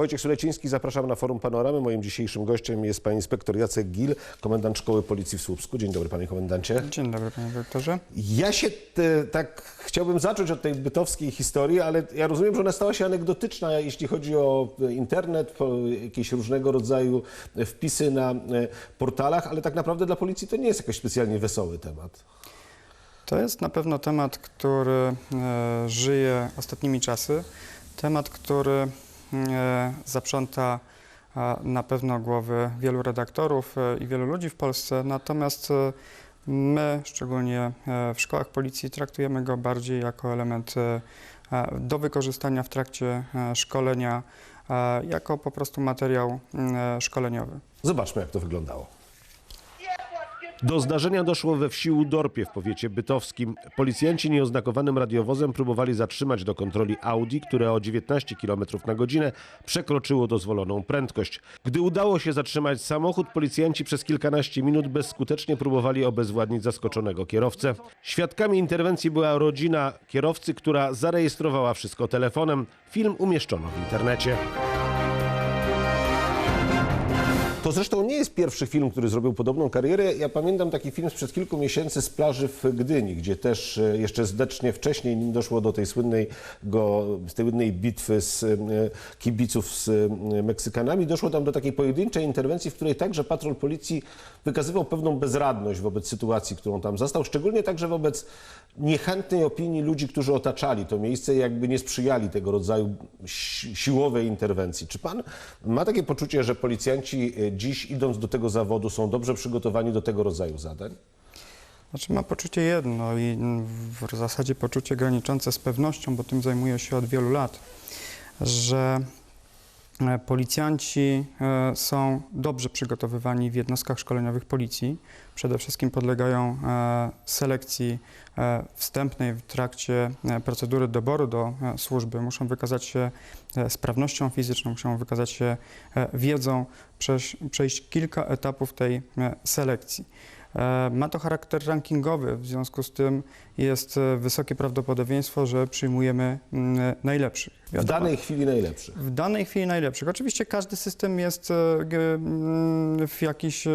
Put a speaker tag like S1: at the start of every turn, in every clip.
S1: Wojciech Suleciński, zapraszam na forum Panoramy. Moim dzisiejszym gościem jest pan inspektor Jacek Gil, komendant Szkoły Policji w Słupsku. Dzień dobry panie komendancie.
S2: Dzień dobry, panie dyrektorze.
S1: Ja się te, tak chciałbym zacząć od tej bytowskiej historii, ale ja rozumiem, że ona stała się anegdotyczna, jeśli chodzi o internet, jakieś różnego rodzaju wpisy na e, portalach, ale tak naprawdę dla policji to nie jest jakiś specjalnie wesoły temat.
S2: To jest na pewno temat, który e, żyje ostatnimi czasy. Temat, który zaprząta e, na pewno głowy wielu redaktorów e, i wielu ludzi w Polsce. Natomiast e, my, szczególnie w szkołach policji, traktujemy go bardziej jako element do wykorzystania w trakcie szkolenia, jako po prostu materiał szkoleniowy.
S1: Zobaczmy, jak to wyglądało. Do zdarzenia doszło we wsi Udorpie w powiecie bytowskim. Policjanci nieoznakowanym radiowozem próbowali zatrzymać do kontroli Audi, które o 19 km na godzinę przekroczyło dozwoloną prędkość. Gdy udało się zatrzymać samochód, policjanci przez kilkanaście minut bezskutecznie próbowali obezwładnić zaskoczonego kierowcę. Świadkami interwencji była rodzina kierowcy, która zarejestrowała wszystko telefonem. Film umieszczono w internecie. To zresztą nie jest pierwszy film, który zrobił podobną karierę. Ja pamiętam taki film sprzed kilku miesięcy z plaży w Gdyni, gdzie też e, jeszcze zdecznie wcześniej, nim doszło do tej słynnej, go, słynnej bitwy z e, kibiców z e, Meksykanami, doszło tam do takiej pojedynczej interwencji, w której także patrol policji wykazywał pewną bezradność wobec sytuacji, którą tam zastał, szczególnie także wobec niechętnej opinii ludzi, którzy otaczali to miejsce i jakby nie sprzyjali tego rodzaju si- siłowej interwencji. Czy pan ma takie poczucie, że policjanci dziś idąc do tego zawodu są dobrze przygotowani do tego rodzaju zadań?
S2: Znaczy mam poczucie jedno i w zasadzie poczucie graniczące z pewnością, bo tym zajmuję się od wielu lat, że policjanci e, są dobrze przygotowywani w jednostkach szkoleniowych policji. Przede wszystkim podlegają e, selekcji e, wstępnej w trakcie e, procedury doboru do e, służby. Muszą wykazać się e, sprawnością fizyczną, muszą wykazać się e, wiedzą, przejść, kilka etapów tej e, selekcji. E, Ma to charakter rankingowy, w związku z tym jest e, wysokie prawdopodobieństwo, że przyjmujemy mm, najlepszych.
S1: W
S2: Wiadomo,
S1: danej chwili najlepszy.
S2: w danej chwili najlepszych. Oczywiście każdy system jest e, mm, w jakichś e,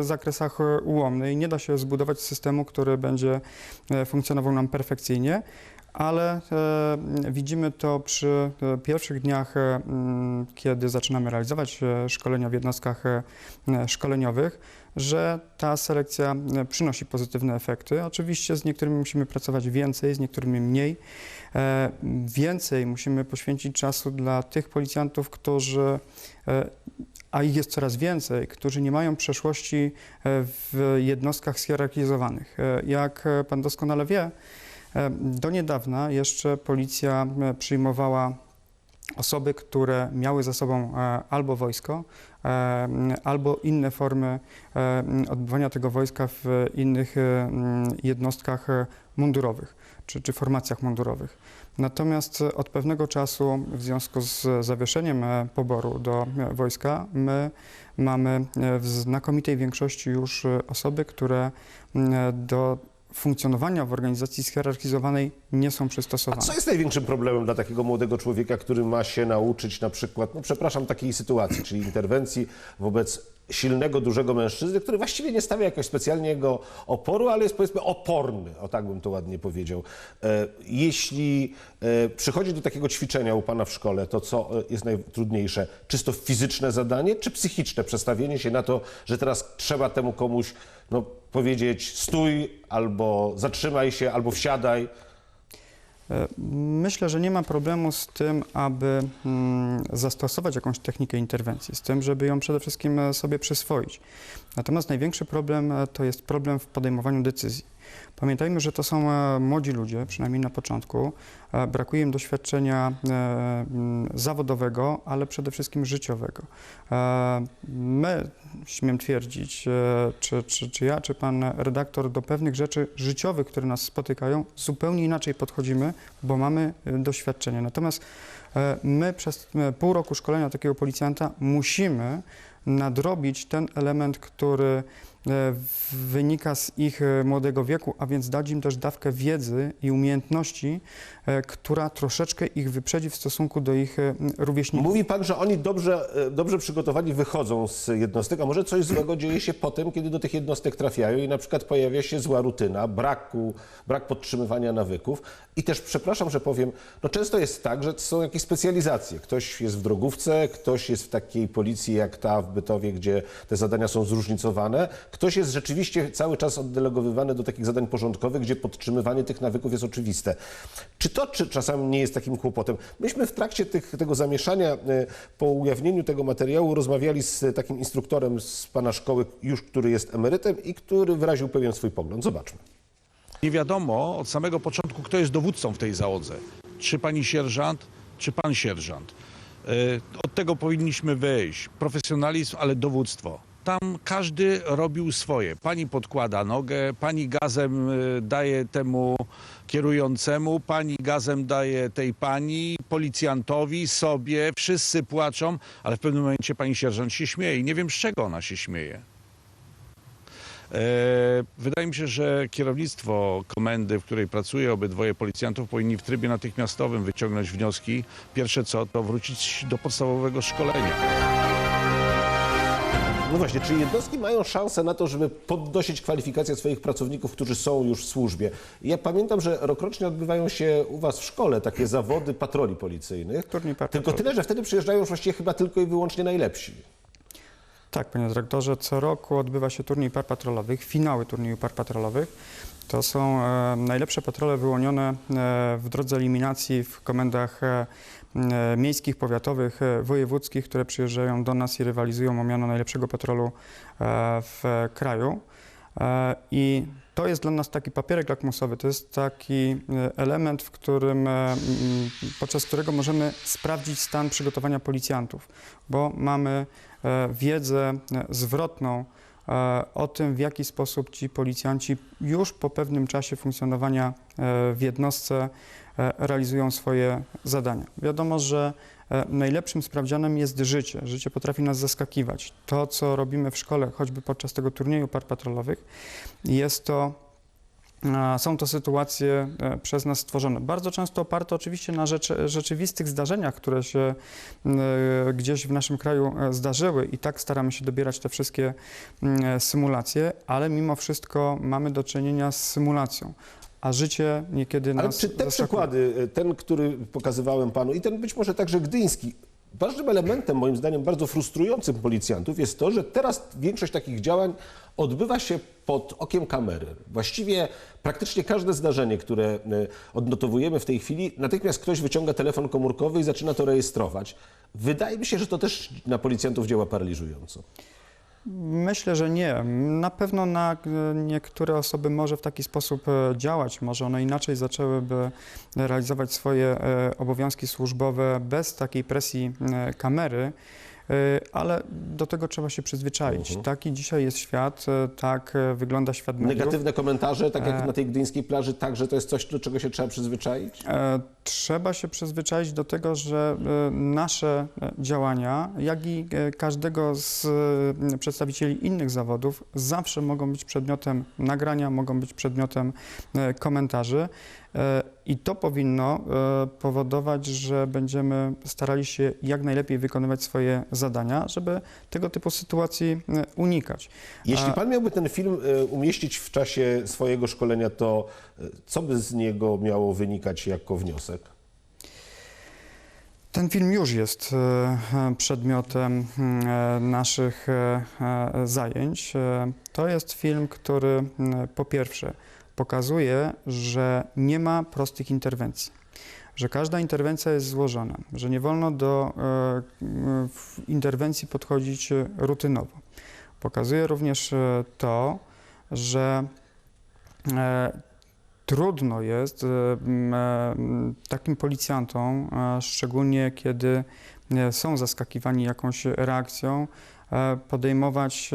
S2: zakresach e, ułomny i nie da się zbudować systemu, który będzie e, funkcjonował nam perfekcyjnie, ale e, widzimy to przy e, pierwszych dniach, e, kiedy zaczynamy realizować szkolenia w jednostkach szkoleniowych, że ta selekcja przynosi pozytywne efekty. Oczywiście z niektórymi musimy pracować więcej, z niektórymi mniej. Więcej musimy poświęcić czasu dla tych policjantów, którzy, a ich jest coraz więcej, którzy nie mają przeszłości w jednostkach schierarchizowanych. Jak pan doskonale wie, do niedawna jeszcze policja e, przyjmowała osoby, które miały za sobą e, albo wojsko, e, albo inne formy e, odbywania tego wojska w innych e, mm, jednostkach e, mundurowych czy, czy formacjach mundurowych. Natomiast e, od pewnego czasu, w związku z zawieszeniem e, poboru do e, wojska, my mamy e, w znakomitej większości już e, osoby, które mm, do funkcjonowania w organizacji schierarchizowanej nie są
S1: A
S2: przystosowane.
S1: co jest największym problemem dla takiego młodego człowieka, który ma się nauczyć na przykład, no przepraszam, takiej sytuacji, czyli interwencji wobec silnego, dużego mężczyzny, który właściwie nie stawia jakoś specjalnego oporu, ale jest powiedzmy oporny, o tak bym to ładnie powiedział. E, Jeśli e, przychodzi do takiego ćwiczenia u Pana w szkole, to co e, jest najtrudniejsze? Czysto fizyczne zadanie, czy psychiczne przestawienie się na to, że teraz trzeba temu komuś no, powiedzieć stój, albo zatrzymaj się, albo wsiadaj?
S2: Myślę, że nie ma problemu z tym, aby mm, zastosować jakąś technikę interwencji, z tym, żeby ją przede wszystkim e, sobie przyswoić. Natomiast największy problem e, to jest problem w podejmowaniu decyzji. Pamiętajmy, że to są e, młodzi ludzie, przynajmniej na początku. E, Brakuje im doświadczenia e, zawodowego, ale przede wszystkim życiowego. My, śmiem twierdzić, czy, czy, czy ja, czy pan redaktor, do pewnych rzeczy życiowych, które nas spotykają, zupełnie inaczej podchodzimy, bo mamy doświadczenie. Natomiast my przez pół roku szkolenia takiego policjanta musimy nadrobić ten element, który wynika z ich e, młodego wieku, a więc dać im też dawkę wiedzy i umiejętności, e, która troszeczkę ich wyprzedzi w stosunku do ich e, rówieśników.
S1: Mówi pan, że oni dobrze, e, dobrze przygotowani wychodzą z jednostek, a może coś złego dzieje się potem, kiedy do tych jednostek trafiają i na przykład pojawia się zła rutyna, braku, brak podtrzymywania nawyków. I też, przepraszam, że powiem, no często jest tak, że są jakieś specjalizacje. Ktoś jest w drogówce, ktoś jest w takiej policji jak ta w Bytowie, gdzie te zadania są zróżnicowane. Ktoś jest rzeczywiście cały czas oddelegowywany do takich zadań porządkowych, gdzie podtrzymywanie tych nawyków jest oczywiste. Czy to czy czasami nie jest takim kłopotem? Myśmy w trakcie tych, tego zamieszania, e, po ujawnieniu tego materiału, rozmawiali z takim instruktorem z pana szkoły, już który jest emerytem i który wyraził pewien swój pogląd. Zobaczmy.
S3: Nie wiadomo od samego początku, kto jest dowódcą w tej załodze. Czy pani sierżant, czy pan sierżant. E, Od tego powinniśmy wyjść. Profesjonalizm, ale dowództwo. Tam każdy robił swoje. Pani podkłada nogę, pani gazem e, daje temu kierującemu, pani gazem daje tej pani, policjantowi, sobie. Wszyscy płaczą, ale w pewnym momencie pani sierżant się śmieje i nie wiem z czego ona się śmieje. E, Wydaje mi się, że kierownictwo komendy, w której pracuje obydwoje policjantów, powinni w trybie natychmiastowym wyciągnąć wnioski. Pierwsze co, to wrócić do podstawowego szkolenia.
S1: No właśnie, czy jednostki mają szansę na to, żeby podnosić kwalifikacje swoich pracowników, którzy są już w służbie? Ja pamiętam, że rokrocznie odbywają się u Was w szkole takie zawody patroli policyjnych.
S2: Turniej
S1: Tylko tyle, że wtedy przyjeżdżają już właściwie chyba tylko i wyłącznie najlepsi.
S2: Tak, panie dyrektorze, co roku odbywa się turniej par patrolowych, finały turnieju par patrolowych. To są e, najlepsze patrole wyłonione e, w drodze eliminacji w komendach e, e, miejskich, powiatowych, e, wojewódzkich, które przyjeżdżają do nas i rywalizują o miano najlepszego patrolu e, w kraju. E, I to jest dla nas taki papierek lakmusowy, to jest taki e, element, w którym, e, podczas którego możemy sprawdzić stan przygotowania policjantów, bo mamy wiedzę zwrotną o tym, w jaki sposób ci policjanci już po pewnym czasie funkcjonowania w jednostce realizują swoje zadania. Wiadomo, że e, najlepszym sprawdzianem jest życie. Życie potrafi nas zaskakiwać. To, co robimy w szkole, choćby podczas tego turnieju par patrolowych, jest to a, są to sytuacje e, przez nas stworzone. Bardzo często oparte oczywiście na rzeczy, rzeczywistych zdarzeniach, które się e, gdzieś w naszym kraju e, zdarzyły i tak staramy się dobierać te wszystkie e, symulacje, ale mimo wszystko mamy do czynienia z symulacją. A życie niekiedy
S1: Ale
S2: nas
S1: czy te
S2: zaskakuje.
S1: przykłady, ten, który pokazywałem panu i ten być może także gdyński, ważnym elementem, moim zdaniem, bardzo frustrującym policjantów jest to, że teraz większość takich działań odbywa się pod okiem kamery. Właściwie praktycznie każde zdarzenie, które e, odnotowujemy w tej chwili, natychmiast ktoś wyciąga telefon komórkowy i zaczyna to rejestrować. Wydaje mi się, że to też na policjantów działa paraliżująco.
S2: Myślę, że nie. Na pewno na e, niektóre osoby może w taki sposób e, działać, może one inaczej zaczęłyby realizować swoje e, obowiązki służbowe bez takiej presji kamery, ale do tego trzeba się przyzwyczaić.
S1: Mhm.
S2: Taki dzisiaj jest świat, e, tak e, wygląda świat mediów.
S1: Negatywne komentarze, tak jak
S2: E.
S1: na tej gdyńskiej plaży, także to jest coś, do czego się trzeba przyzwyczaić?
S2: E, Trzeba się przyzwyczaić do tego, że nasze działania, jak i każdego z przedstawicieli innych zawodów, zawsze mogą być przedmiotem nagrania, mogą być przedmiotem komentarzy. E, I to powinno e, powodować, że będziemy starali się jak najlepiej wykonywać swoje zadania, żeby tego typu sytuacji e, unikać.
S1: Jeśli pan miałby ten film umieścić w czasie swojego szkolenia, to co by z niego miało wynikać jako wniosek?
S2: Ten film już jest przedmiotem e, naszych zajęć. To jest film, który m, po pierwsze pokazuje, że nie ma prostych interwencji, że każda interwencja jest złożona, że nie wolno do e, interwencji podchodzić rutynowo. Pokazuje również e, to, że e, trudno jest takim policjantom, szczególnie kiedy są zaskakiwani jakąś reakcją, podejmować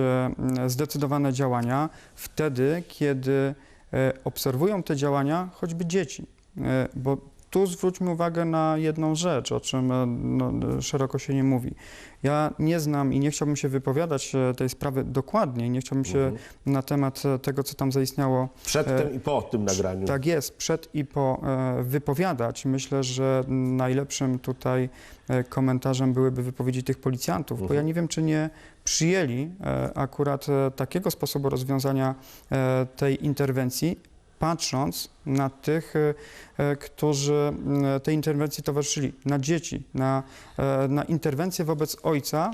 S2: zdecydowane działania wtedy, kiedy obserwują te działania choćby dzieci, E, bo tu zwróćmy uwagę na jedną rzecz, o czym e, no, szeroko się nie mówi. Ja nie znam i nie chciałbym się wypowiadać e, tej sprawy dokładnie, nie chciałbym się
S1: Mhm.
S2: na temat e, tego, co tam zaistniało
S1: Przedtem i po tym nagraniu.
S2: tak jest, przed i po wypowiadać. Myślę, że najlepszym tutaj komentarzem byłyby wypowiedzi tych policjantów, bo
S1: Mhm.
S2: ja nie wiem, czy nie przyjęli akurat takiego sposobu rozwiązania tej interwencji, patrząc na tych, e, e, którzy m, tej interwencji towarzyszyli, na dzieci, na, e, na interwencję wobec ojca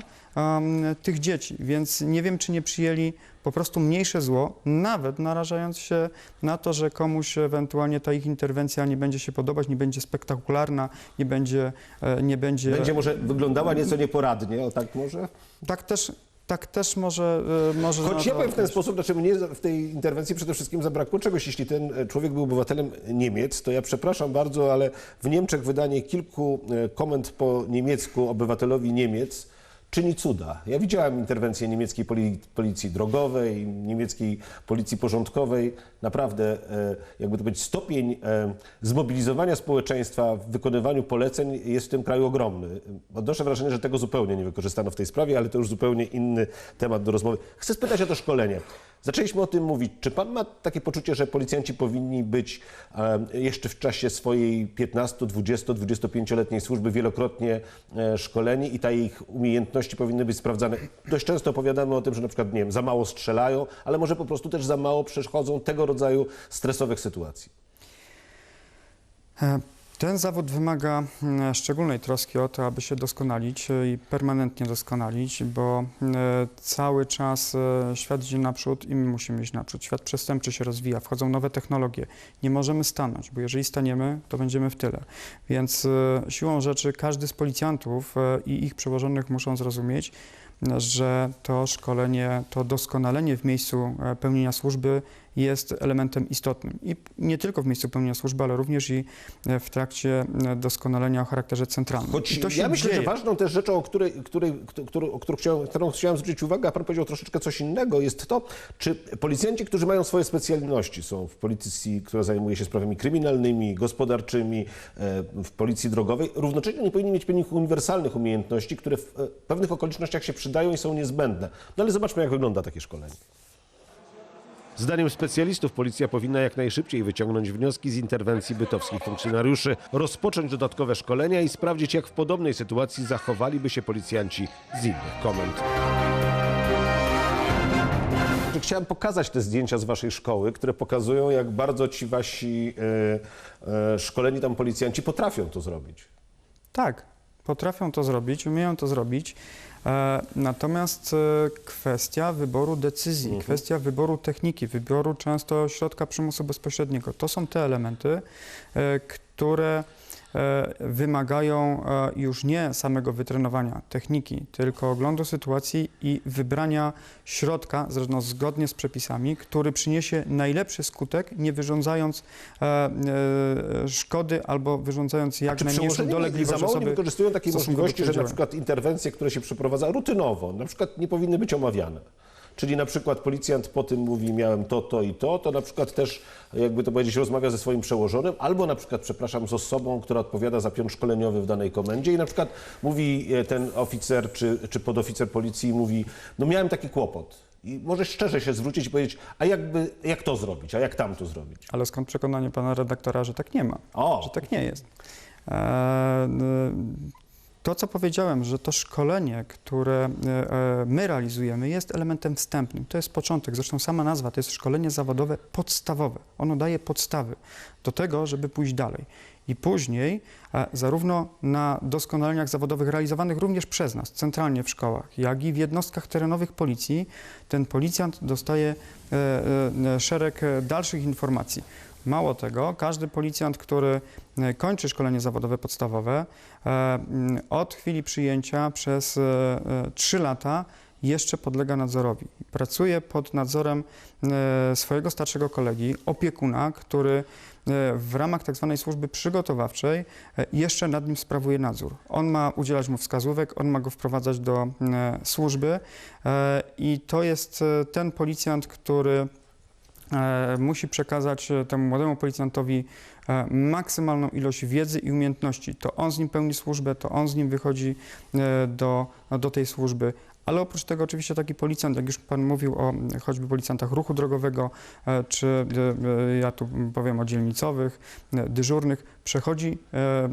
S2: tych dzieci. Więc nie wiem, czy nie przyjęli po prostu mniejsze zło, nawet narażając się na to, że komuś ewentualnie ta ich interwencja nie będzie się podobać, nie będzie spektakularna, nie będzie, e, nie będzie...
S1: Będzie może wyglądała nieco nieporadnie, o tak może?
S2: Tak też, tak też może... e, może
S1: Choć ja powiem w ten sposób, znaczy mnie w tej interwencji przede wszystkim zabrakło czegoś. Jeśli ten e, człowiek był obywatelem Niemiec, to ja przepraszam bardzo, ale w Niemczech wydanie kilku e, komend po niemiecku obywatelowi Niemiec czyni cuda. Ja widziałem interwencję niemieckiej poli- policji drogowej, niemieckiej policji porządkowej. Naprawdę, e, jakby to powiedzieć, stopień e, zmobilizowania społeczeństwa w wykonywaniu poleceń jest w tym kraju ogromny. Odnoszę wrażenie, że tego zupełnie nie wykorzystano w tej sprawie, ale to już zupełnie inny temat do rozmowy. Chcę spytać o to szkolenie. Zaczęliśmy o tym mówić. Czy pan ma takie poczucie, że policjanci powinni być e, jeszcze w czasie swojej 15, 20, 25-letniej służby wielokrotnie e, szkoleni i ta ich umiejętności powinny być sprawdzane? Dość często opowiadamy o tym, że na przykład, nie wiem, za mało strzelają, ale może po prostu też za mało przechodzą tego rodzaju stresowych sytuacji.
S2: Ten zawód wymaga mm, szczególnej troski o to, aby się doskonalić e, i permanentnie doskonalić, bo e, cały czas e, świat idzie naprzód i my musimy iść naprzód. Świat przestępczy się rozwija, wchodzą nowe technologie. Nie możemy stanąć, bo jeżeli staniemy, to będziemy w tyle. Więc siłą rzeczy każdy z policjantów i ich przełożonych muszą zrozumieć, że to szkolenie, to doskonalenie w miejscu pełnienia służby jest elementem istotnym. I nie tylko w miejscu pełnienia służby, ale również i e, w trakcie e, doskonalenia o charakterze centralnym.
S1: Choć ja myślę,
S2: dzieje.
S1: że ważną też rzeczą, o której, której, którą, o którą chciałem, którą chciałem zwrócić uwagę, a pan powiedział troszeczkę coś innego, jest to, czy policjanci, którzy mają swoje specjalności, są w policji, która zajmuje się sprawami kryminalnymi, gospodarczymi, e, w policji drogowej, równocześnie nie powinni mieć pewnych uniwersalnych umiejętności, które w pewnych okolicznościach się przydają i są niezbędne. No ale zobaczmy, jak wygląda takie szkolenie. Zdaniem specjalistów policja powinna jak najszybciej wyciągnąć wnioski z interwencji bytowskich funkcjonariuszy, rozpocząć dodatkowe szkolenia i sprawdzić, jak w podobnej sytuacji zachowaliby się policjanci z innych komend. Chciałem pokazać te zdjęcia z waszej szkoły, które pokazują, jak bardzo ci wasi e, e, szkoleni tam policjanci potrafią to zrobić.
S2: Tak, potrafią to zrobić, umieją to zrobić. E, natomiast e, kwestia wyboru decyzji, kwestia wyboru techniki, wyboru często środka przymusu bezpośredniego, to są te elementy, e, które wymagają e, już nie samego wytrenowania techniki, tylko oglądu sytuacji i wybrania środka, zresztą zgodnie z przepisami, który przyniesie najlepszy skutek, nie wyrządzając e, e, szkody albo wyrządzając jak najmniejszą
S1: przełożeni za
S2: dolegliwość
S1: mało nie
S2: osoby.
S1: wykorzystują takiej możliwości, że na przykład interwencje, które się przeprowadza rutynowo, na przykład nie powinny być omawiane? Czyli na przykład policjant po tym mówi, miałem to, to i to, to na przykład też, jakby to powiedzieć, rozmawia ze swoim przełożonym, albo na przykład, przepraszam, z osobą, która odpowiada za pion szkoleniowy w danej komendzie i na przykład mówi e, ten oficer czy, czy podoficer policji, mówi, no miałem taki kłopot. I może szczerze się zwrócić i powiedzieć, a jakby, jak to zrobić, a jak tam to zrobić?
S2: Ale skąd przekonanie pana redaktora, że tak nie ma,
S1: O,
S2: że tak nie jest? To, co powiedziałem, że to szkolenie, które e, e, my realizujemy, jest elementem wstępnym. To jest początek. Zresztą sama nazwa to jest szkolenie zawodowe podstawowe. Ono daje podstawy do tego, żeby pójść dalej. I później, e, zarówno na doskonaleniach zawodowych realizowanych również przez nas, centralnie w szkołach, jak i w jednostkach terenowych policji, ten policjant dostaje szereg dalszych informacji. Mało tego, każdy policjant, który e, kończy szkolenie zawodowe podstawowe, e, mm, od chwili przyjęcia przez 3 lata jeszcze podlega nadzorowi. Pracuje pod nadzorem e, swojego starszego kolegi, opiekuna, który e, w ramach tak zwanej służby przygotowawczej e, jeszcze nad nim sprawuje nadzór. On ma udzielać mu wskazówek, on ma go wprowadzać do e, służby e, i to jest e, ten policjant, który e, musi przekazać e, temu młodemu policjantowi e, maksymalną ilość wiedzy i umiejętności. To on z nim pełni służbę, to on z nim wychodzi e, do, do tej służby. Ale oprócz tego oczywiście taki policjant, jak już Pan mówił o choćby policjantach ruchu drogowego, e, czy e, e, ja tu powiem o dzielnicowych, e, dyżurnych, przechodzi e, e,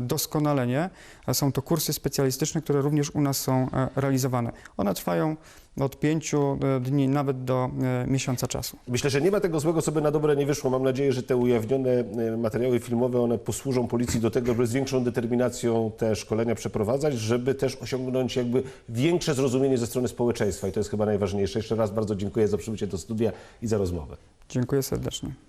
S2: doskonalenie. Są to kursy specjalistyczne, które również u nas są e, realizowane. One trwają od pięciu e, dni nawet do e, miesiąca czasu.
S1: Myślę, że nie ma tego złego, co by na dobre nie wyszło. Mam nadzieję, że te ujawnione e, materiały filmowe, one posłużą policji do tego, żeby z większą determinacją te szkolenia przeprowadzać, żeby też osiągnąć jakby większe zrozumienie ze strony społeczeństwa i to jest chyba najważniejsze. Jeszcze raz bardzo dziękuję za przybycie do studia i za rozmowę.
S2: Dziękuję serdecznie.